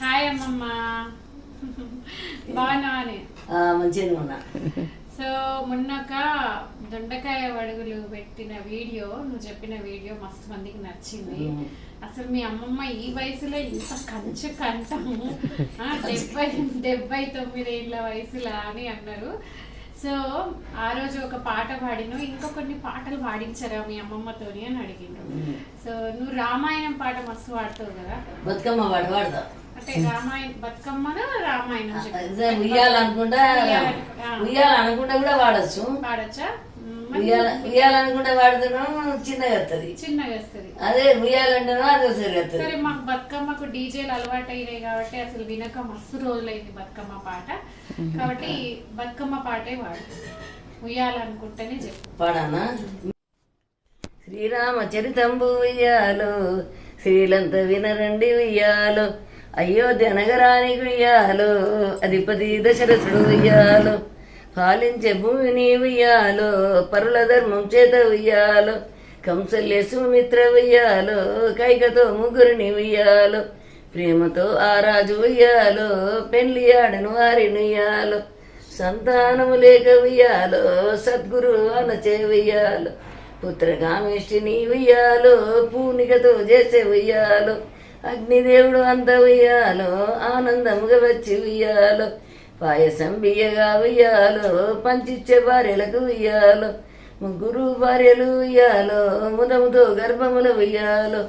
Hi అమ్మమ్మ. బాగున్నావని మంచిగా ఉన్నా. సో మొన్నక దొండకాయ వడుగులు పెట్టిన వీడియో నువ్వు చెప్పిన వీడియో మస్తు మందికి నచ్చింది. అసలు మీ అమ్మమ్మ ఈ వయసులో ఇంత కంచు కంఠము. ఆ, డెబ్బై డెబ్బై తొమ్మిది ఏళ్ళ వయసులా అని అన్నారు. సో ఆ రోజు ఒక పాట పాడిను. ఇంకా కొన్ని పాటలు పాడించారా మీ అమ్మమ్మతోని అని అడిగిండ్రు. సో నువ్వు రామాయణం పాట మస్తు పాడుతావు కదా? బతుకమ్మ వాడు వాడతాం అంటే రామాయణ బతుకమ్మను రామాయణం. ఉయ్యాలనుకుంటా. ఉయ్యాలనుకుంటా కూడా వాడచ్చు. ఉయ్యాల ఉయ్యాలనుకుంటే వాడుతున్నాం చిన్నగా వస్తుంది చిన్నగా వస్తుంది అదే ఉయ్యాలంటేనో అది వస్తుంది సరే మాకు బతుకమ్మకు డీజేలు అలవాటు అయినాయి కాబట్టి అసలు వినక మస్తు రోజులైంది బతుకమ్మ పాట. కాబట్టి బతుకమ్మ పాటే వాడు. ఉయ్యాలనుకుంటేనే చెప్పు. పాడానా? శ్రీరామ చరితంబు ఉయ్యాలో శ్రీలంత వినరండి ఉయ్యాలో. అయోధ్య నగరానికి ఉయ్యాలో అధిపతి దశరథుడు ఉయ్యాలో పాలించే భూమిని ఉయ్యాలో పరుల ధర్మం చేత ఉయ్యాలో కంసల్య సుమిత్ర ఉయ్యాలో కైకతో ముగ్గురిని ఉయ్యాలో ప్రేమతో ఆ రాజు ఉయ్యాలో పెళ్ళి ఆడను వారిని ఉయ్యాలో సంతానము లేక ఉయ్యాలో సద్గురు అనచే ఉయ్యాలో పుత్రకామేష్టిని ఉయ్యాలో పూనికతో చేసే ఉయ్యాలో అగ్నిదేవుడు అంత ఉయ్యాలో ఆనందముగా వచ్చి ఉయ్యాలో పాయసం బియ్యగా ఉయ్యాలో పంచిచ్చే భార్యలకు ఉయ్యాలో ముగ్గురు భార్యలు ఉయ్యాలో ముదముతో గర్భములు ఉయ్యాలో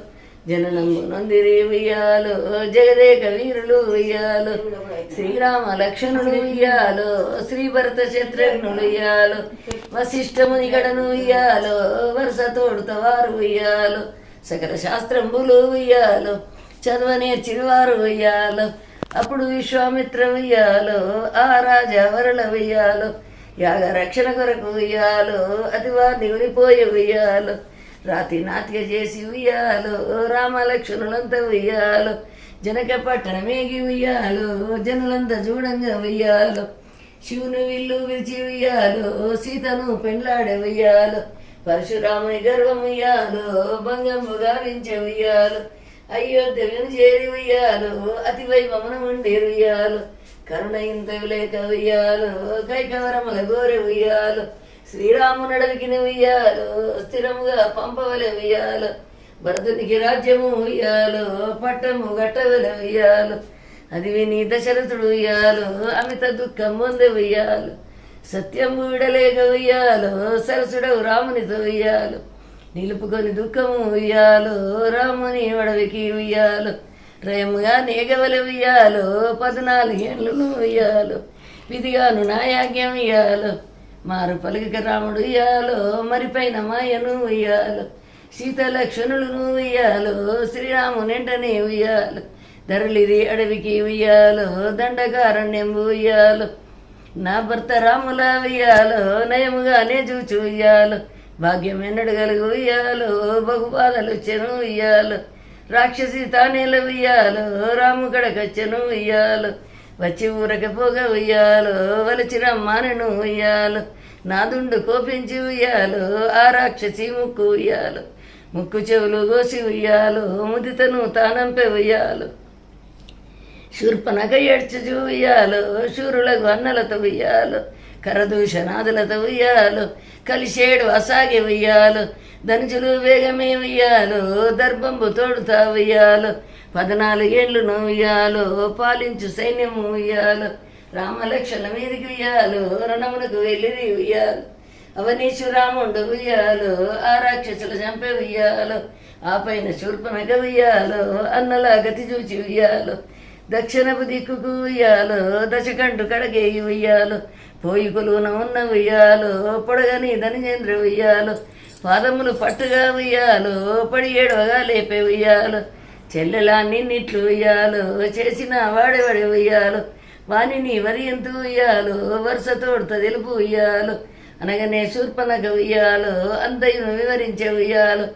జననము నందిరి ఉయ్యాలో జగదేక వీరులు ఉయ్యాలో శ్రీరామ లక్ష్మణుడు ఉయ్యాలో శ్రీ భరత శత్రుఘ్నులు ఉయ్యాలో వశిష్ఠముని గడను ఉయ్యాలో వరుస తోడుత వారు ఉయ్యాలో సకల శాస్త్రంబులు ఉయ్యాలో చదవనేర్చివారు ఉయ్యాలో అప్పుడు విశ్వామిత్ర ఉయ్యాలో ఆ రాజా వరల ఉయ్యాలో యాగ రక్షణ కొరకు ఉయ్యాలో అది వారిని ఉరిపోయి ఉయ్యాలో రాతి నాతిక చేసి ఉయ్యాలో రామలక్ష్మణులంతా ఉయ్యాలో జనక పట్టణమేగి ఉయ్యాలో జనులంతా చూడంగా ఉయ్యాలో శివుని విల్లు విరిచి ఉయ్యాలో సీతను పెండ్లాడే ఉయ్యాలో పరశురాముని గర్వం ఉయ్యాలో భంగము గావించే ఉయ్యాలో అయోధ్యను చేరి ఉయ్యాలో అతి వైభవన ఉండేరు ఉయ్యాలు కరుణ ఇంత లేక ఉయ్యాలో కైకవరముల గోరె ఉయ్యాలు శ్రీరామునడవికి ఉయ్యాలు ఉయ్యాలో స్థిరముగా పంపవలె ఉయ్యాలో భరతునికి రాజ్యము ఉయ్యాలో పట్టము గట్టవలె ఉయ్యాలు అది విని దశరథుడు ఉయ్యాలు అమిత దుఃఖం ముందు ఉయ్యాలు సత్యం వీడలేక ఉయ్యాలో సరసుడవు రామునితో ఉయ్యాలు నిలుపుకొని దుఃఖము ఉయ్యాలో రాముని అడవికి ఉయ్యాలో రయముగా నేగవల ఉయ్యాలో పద్నాలుగేళ్ళు ఉయ్యాలు విధిగాను నాయాగ్యం ఉయ్యాలో మారు పలుక రాముడు ఉయ్యాలో మరిపైన మాయను ఉయ్యాలో సీత లక్ష్మణులను ఉయ్యాలో శ్రీరామునెంటనే ఉయ్యాలో ధరలిది అడవికి ఉయ్యాలో దండకారణ్యం ఉయ్యాలో నా భర్త రాముల ఉయ్యాలో నయముగానే చూచు ఉయ్యాలో భాగ్యం ఎన్నడు కలుగు ఉయ్యాలో బహుబాధలు చెను ఇయ్యాలు రాక్షసి తానేల ఉయ్యాలు రాము కడకచ్చెను ఉయ్యాలో వచ్చి ఊరకపోగా ఉయ్యాలో వలచిన మానను ఉయ్యాలు నాదుండు కోపించి ఉయ్యాలో ఆ రాక్షసి ముక్కు ఉయ్యాలు ముక్కు చెవులు గోసి ఉయ్యాలో ముదితను తానంపే ఉయ్యాలు. శూర్పనక ఏడ్చుచు ఉయ్యాలు శూరులకు అన్నలతో ఉయ్యాలో కరదూషణాదులతో ఉయ్యాలు కలిసేడు అసాగి ఉయ్యాలు ధనుజులు వేగమే ఉయ్యాలో దర్భంబు తోడుతా ఉయ్యాలో పద్నాలుగేళ్ళు ఉయ్యాలు పాలించు సైన్యము ఉయ్యాలు రామలక్షణ మీదికి ఉయ్యాలు రణమునకు వెళ్ళిది ఉయ్యాలు అవనీశ్వరాముండు ఉయ్యాలు ఆ రాక్షసులు చంపే ఉయ్యాలు ఆ పైన శూర్పనగ ఉయ్యాలు అన్నలా గతి చూచి ఉయ్యాలు దక్షిణపు దిక్కుకు ఉయ్యాలో దశకంటు కడగేయి ఉయ్యాలు పోయి కొలువున ఉన్న ఉయ్యాలు పొడగని ధనిజేంద్ర ఉయ్యాలు పాదములు పట్టుగా ఉయ్యాలు పడి ఏడవగా లేపే ఉయ్యాలు చెల్లెలా నిన్నిట్లు ఉయ్యాలు చేసిన వాడెవడి ఉయ్యాలు వాణిని వరి ఎంత ఉయ్యాలు వరుస తోడుత తెలుపు ఉయ్యాలు అనగానే శూర్పనక ఉయ్యాలు అంతయును వివరించే ఉయ్యాలు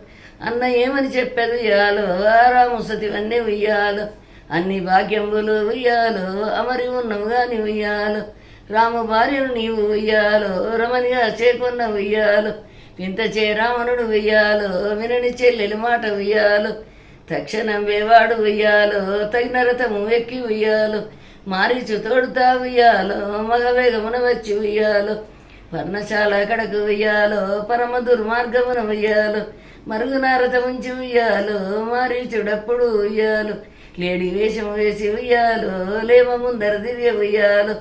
అన్న ఏమని చెప్పేది ఉయ్యాలు ఆరాముసతివన్నీ ఉయ్యాలు అన్ని భాగ్యములు ఉయ్యాలు అమరి ఉన్నవుగా గాని ఉయ్యాలు రాము భార్యను నీవు ఉయ్యాలు రమణిగా చేకున్న ఉయ్యాలు వింత చే రావణుడు ఉయ్యాలు వినని చెల్లెలు మాట ఉయ్యాలు తక్షణం వేవాడు ఉయ్యాలు తగిన రథము ఎక్కి ఉయ్యాలు మారీచు తోడుతా ఉయ్యాలో మగవేగమున వచ్చి ఉయ్యాలు పర్ణశాల కడకు ఉయ్యాలో పరమ దుర్మార్గమున ఉయ్యాలో మరుగున రథముంచి ఉయ్యాలు మారీచుడప్పుడు ఉయ్యాలు లేడి వేషం వేసి ఉయ్యాలు లేమ ముందర దివ్య ఉయ్యాలో.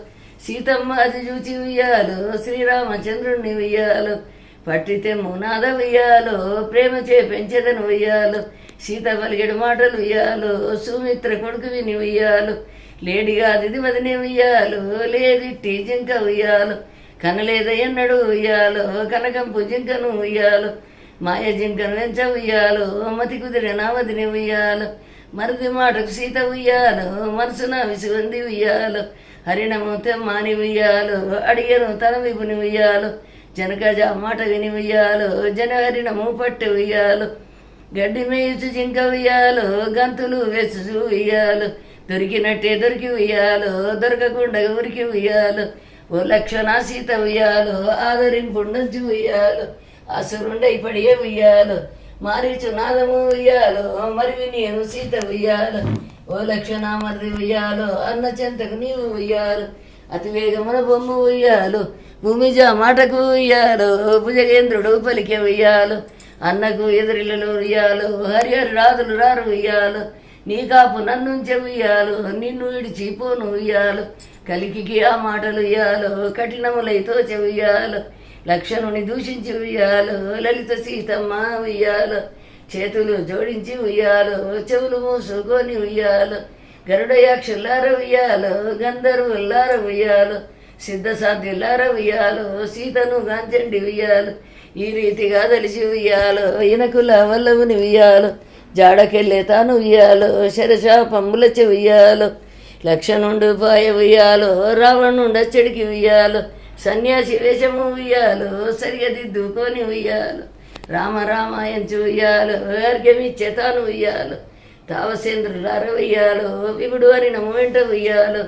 సీతమ్మ అది చూచి ఉయ్యాలో శ్రీరామచంద్రుణ్ణి ఉయ్యాలు. పట్టితే మునాద ఉయ్యాలో ప్రేమ చే పెంచదని ఉయ్యాలో. సీత పలికెడు మాటలు ఉయ్యాలో సుమిత్ర కొడుకు విని ఉయ్యాలు. లేడిగా అతిథి వదిని ఉయ్యాలు లేదిట్టి జింక ఉయ్యాలు. కనలేద ఎన్నడు ఉయ్యాలో కనకంపు జింకను ఉయ్యాలో. మాయ జింకను వెంచ ఉయ్యాలు మతి కుదిరిన వదిని ఉయ్యాలు. మరిది మాటకు సీత ఉయ్యాలు మనసున విసుగంది ఉయ్యాలు. హరిణము తెమ్మాని ఉయ్యాలు అడిగను తన విపుని ఉయ్యాలు. జనకజ మాట విని ఉయ్యాలు జనహరిణము పట్టి ఉయ్యాలు. గడ్డి మేయుచు జింక ఉయ్యాలు గంతులు వేసు ఉయ్యాలు. దొరికినట్టే దొరికి ఉయ్యాలు దొరకకుండా ఉరికి ఉయ్యాలు. ఓ లక్షణ సీత ఉయ్యాలో ఆదరింపుండొచ్చు ఉయ్యాలు. అసురుండై పడియే ఉయ్యాలు మారీచు నాదము ఉయ్యాలో మరి నేను సీత ఉయ్యాలో. ఓ లక్షణ మరిది ఉయ్యాలో అన్న చెంతకు నీవు ఉయ్యాలు. అతి వేగమున బొమ్మ ఉయ్యాలు భూమిజ మాటకు ఉయ్యాలో. భుజగేంద్రుడు పలికే ఉయ్యాలు అన్నకు ఎదురిలలో ఉయ్యాలో. హరిహరి రాజులు రారు ఉయ్యాలు. నీ కాపు నన్ను ఉయ్యాలు నిన్ను విడిచి పోను కలికికి ఆ మాటలు ఉయ్యాలో కఠినములైతో చెయ్యాలు లక్షణుని దూషించి ఉయ్యాలో లలిత సీతమ్మ ఉయ్యాలో చేతులు జోడించి ఉయ్యాలో చెవులు మూసుకొని ఉయ్యాలో గరుడయాక్షులార ఉయ్యాలో గంధర్వులార ఉయ్యాలో సిద్ధ ఉయ్యాలో సీతను గాంచండి ఉయ్యాలు ఈ రీతిగా తెలిసి ఉయ్యాలో ఇనకుల వల్లవుని ఉయ్యాలో జాడకెళ్ళే తాను ఉయ్యాలో శరశాపములచి ఉయ్యాలో లక్షణుండు పాయ ఉయ్యాలో రావణుండ చెడికి ఉయ్యాలో సన్యాసి వేషము ఉయ్యాలు సరిగదిద్దుకొని ఉయ్యాలు రామ రామాయంచు ఉయ్యాలో అర్ఘ్యమిచ్చే తాను ఉయ్యాలు తావసేంద్రులార ఉయ్యాలో విగుడు అని నమ్మంట ఉయ్యాలు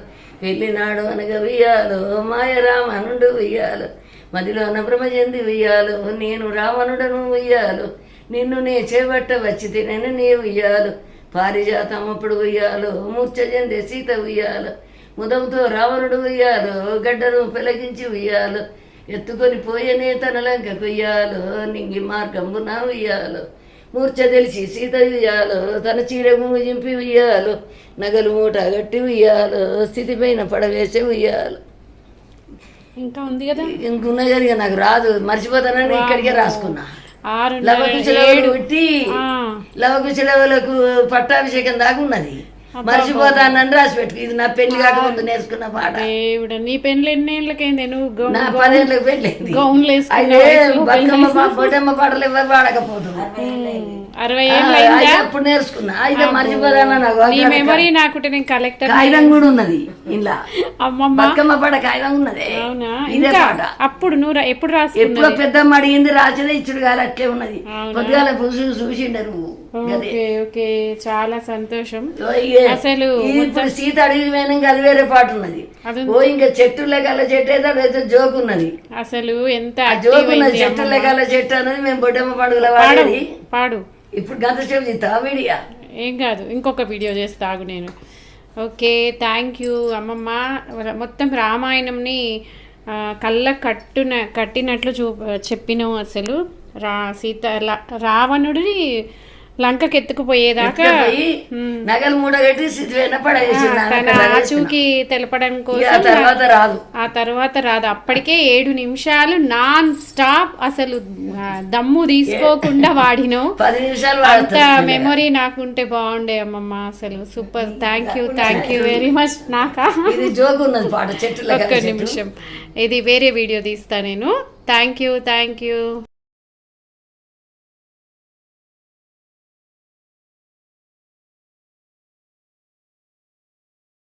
వెళ్ళినాడు అనగా ఉయ్యాలు మాయ రామనుండు ఉయ్యాలు మదిలో భ్రమజంది ఉయ్యాలు నేను రావణుడను ఉయ్యాలు నిన్ను నే చేపట్ట వచ్చి తినను నీ ఉయ్యాలు పారిజాతం అప్పుడు ఉయ్యాలు మూర్ఛ చెందే సీత ఉయ్యాలు ముదంతో రావణుడు ఉయ్యాలు గడ్డను పెలగించి ఉయ్యాలు ఎత్తుకొని పోయనే తన లంక ఉయ్యాలు నింగి మార్గంబున ఉయ్యాలు మూర్ఛ తెలిసి సీత ఉయ్యాలు తన చీర జింపి ఉయ్యాలు నగలు మూట గట్టి ఉయ్యాలు స్థితిపైన పడవేసే ఉయ్యాలు. ఇంకా ఉంది కదా? ఇంకున్నది కానీ ఇక నాకు రాదు మర్చిపోతానని ఇక్కడికే రాసుకున్నా. లవకుశలవులు పెట్టి లవకుశలవులకు పట్టాభిషేకం దాకా ఉన్నది. మర్చిపోతానని రాసి పెట్టు ఇది నా పెళ్ళి కాకముందు నేర్చుకున్న పాట. దేవుడా నీ పెళ్ళి ఎన్ని ఏళ్ళకైంది నువ్వు నా పదేళ్ళకి పెళ్ళింది గౌన్లు అయితే బతుకమ్మ బొడ్డమ్మ పాటలు ఎవరు పాడకపోతుంది అరవై ఏళ్ళు అప్పుడు నేర్చుకున్నా. అయితే మర్చిపోతానా నాకు? నీ మెమరీ నాకుంటే నేను కలెక్టర్ కాగితం కూడా ఉన్నది ఇలా అమ్మమ్మ. బతుకమ్మ పాట కాగితం ఉన్నది. అవునా? ఇదే పాట. అప్పుడు నువ్వు ఎప్పుడు రాసుకున్నావు ఎప్పుడో పెద్దమ్మ అడిగింది రాసేదే ఇచ్చుడు కాదు అట్లే ఉన్నది. పొద్దుగాల చూసి చూసిండే నువ్వు. Okay okay. చాలా సంతోషం. అసలు ఇప్పుడు సీత అడిగి పోయినాక అది వేరే పాట ఉన్నది. ఓ ఇంకా చెట్టు లెక్కల చెట్టు అయితే అదైతే జోక్ ఉన్నది. అసలు ఎంత జోక్ ఉన్నది చెట్టు. లెక్కల చెట్టు అనేది మేము బొడ్డమ్మ పండుగల పాడు వాడేది పాడు. ఇప్పుడు ఏం కాదు ఇంకొక వీడియో చేస్తా ఆగు నేను. ఓకే థ్యాంక్ యూ అమ్మమ్మ. మొత్తం రామాయణంని కళ్ళ కట్టున కట్టినట్లు చూ చెప్పినావు అసలు. రా సీత రావణుడిని లంకకి ఎత్తుకుపోయేదాకా పోయి నగలు మూడగట్టి పడేసింది తెలపడం కోసం తర్వాత రాదు. ఆ తర్వాత రాదు. అప్పటికే ఏడు నిమిషాలు నాన్ స్టాప్ అసలు దమ్ము తీసుకోకుండా వాడినావు పది నిమిషాలు అంత మెమొరీ నాకుంటే బాగుండే అమ్మమ్మ అసలు. Super. Thank you thank you very much నాకా. ఒక్క నిమిషం. ఇది వేరే వీడియో తీస్తా నేను. Thank you thank you.